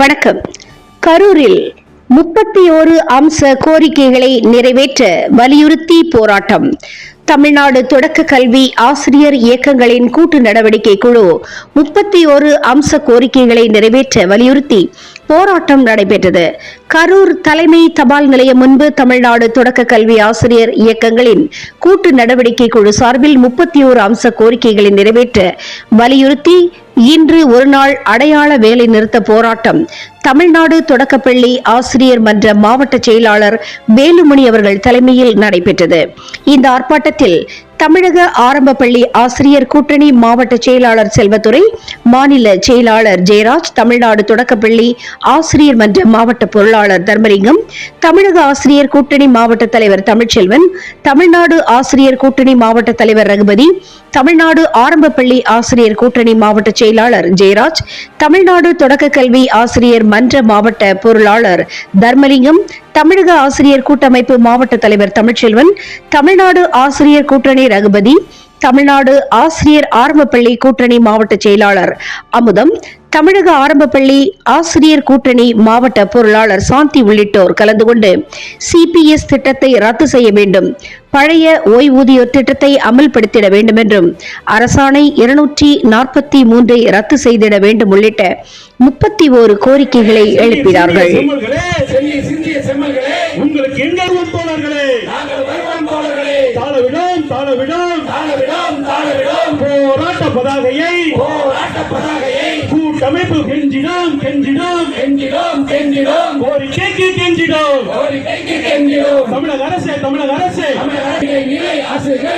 வணக்கம். கரூரில் முப்பத்தி ஓரு அம்ச கோரிக்கைகளை நிறைவேற்ற வலியுறுத்தி போராட்டம். தமிழ்நாடு தொடக்க கல்வி ஆசிரியர் இயக்கங்களின் கூட்டு நடவடிக்கை குழு முப்பத்தி ஒரு அம்ச கோரிக்கைகளை நிறைவேற்ற வலியுறுத்தி போராட்டம் நடைபெற்றது. கரூர் தலைமை தபால் நிலையம் முன்பு தமிழ்நாடு தொடக்க கல்வி ஆசிரியர் இயக்கங்களின் கூட்டு நடவடிக்கை குழு சார்பில் முப்பத்தி ஓரு அம்ச கோரிக்கைகளை நிறைவேற்ற வலியுறுத்தி இன்று ஒருநாள் அடையாள வேலை நிறுத்த போராட்டம். தமிழ்நாடு தொடக்கப்பள்ளி ஆசிரியர் மன்ற மாவட்ட செயலாளர் வேலுமணி அவர்கள் தலைமையில் நடைபெற்றது. இந்த ஆர்ப்பாட்டத்தில் தமிழக ஆரம்ப பள்ளி ஆசிரியர் கூட்டணி மாவட்ட செயலாளர் செல்வத்துறை மாநில செயலாளர் ஜெயராஜ் தமிழ்நாடு தொடக்கப்பள்ளி ஆசிரியர் மன்ற மாவட்ட பொருளாளர் தர்மலிங்கம் தமிழக ஆசிரியர் கூட்டணி மாவட்ட தலைவர் தமிழ்ச்செல்வன் தமிழ்நாடு ஆசிரியர் கூட்டணி மாவட்ட தலைவர் ரகுபதி தமிழ்நாடு ஆரம்ப பள்ளி ஆசிரியர் கூட்டணி மாவட்ட செயலாளர் ஜெயராஜ் தமிழ்நாடு தொடக்க கல்வி ஆசிரியர் மன்ற மாவட்ட பொருளாளர் தர்மலிங்கம் தமிழக ஆசிரியர் கூட்டமைப்பு மாவட்ட தலைவர் தமிழ்ச்செல்வன் தமிழ்நாடு ஆசிரியர் கூட்டணி ரகுபதி தமிழ்நாடு ஆசிரியர் ஆரம்ப பள்ளி கூட்டணி மாவட்ட செயலாளர் அமுதம் தமிழக ஆரம்ப பள்ளி ஆசிரியர் கூட்டணி மாவட்ட பொருளாளர் சாந்தி உள்ளிட்டோர் கலந்து கொண்டு சிபிஎஸ் திட்டத்தை ரத்து செய்ய வேண்டும். பழைய ஓய்வூதியோர் திட்டத்தை அமல்படுத்திட வேண்டும் என்றும் அரசாணை இருநூற்றி நாற்பத்தி மூன்றை ரத்து செய்திட வேண்டும் உள்ளிட்ட முப்பத்தி ஓரு கோரிக்கைகளை எழுப்பினார்கள். உங்களுக்கு எங்கள் தோழர்களே தாழவிடும் தாழவிடும் தாழவிடும் போராட்ட பதாகையை போராட்ட பதாகையை கூட்டமைப்பு கெஞ்சிடும் கெஞ்சிடும். கெஞ்சிடும் கெஞ்சிடும். கோரிக்கைக்கு கெஞ்சிடும். கோரிக்கைக்கு கெஞ்சிடும். தமிழக அரசு தமிழக அரசு. தமிழக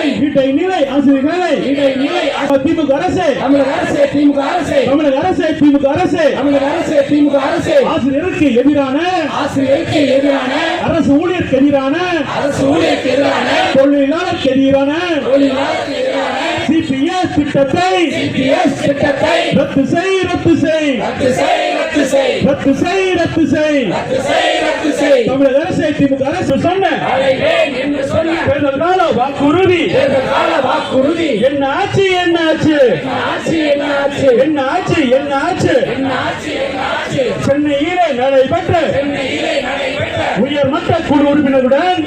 வீட்டை நிலை ஆசிரியர்களை. இடை நிலை திமுக அரசு. தமிழக அரசு திமுக அரசு. தமிழக அரசு திமுக அரசு. தமிழக அரசு திமுக அரசு. ஆசிரியருக்கு எதிரான. ஆசிரியருக்கு எதிரான. அரசு ஊழியருக்கு எதிரான. அரசு ஊழியருக்கு எதிரான. தொழிலாளருக்கு எதிரான. தொழிலாளருக்கு எதிரான. சிபிஎஸ் திட்டத்தை. சிபிஎஸ் திட்டத்தை. ரத்து செய் ரத்து செய். ரத்து செய் ரத்து செய். ரத்து செய் ரத்து செய். ரத்து செய் ரத்து செய். தமிழக அரசு திமுக அரசு சொன்ன. அடைவேன் என்று சொன்ன வாக்குறுதி வாக்குறுதி என்ன ஆச்சு என்ன ஆச்சு என்ன ஆட்சி. என்ன ஆச்சு என்ன ஆச்சு என்ன நடைபெற்ற சென்னையிலே நடைபெற்ற உயர்மட்ட குழு உறுப்பினருடன்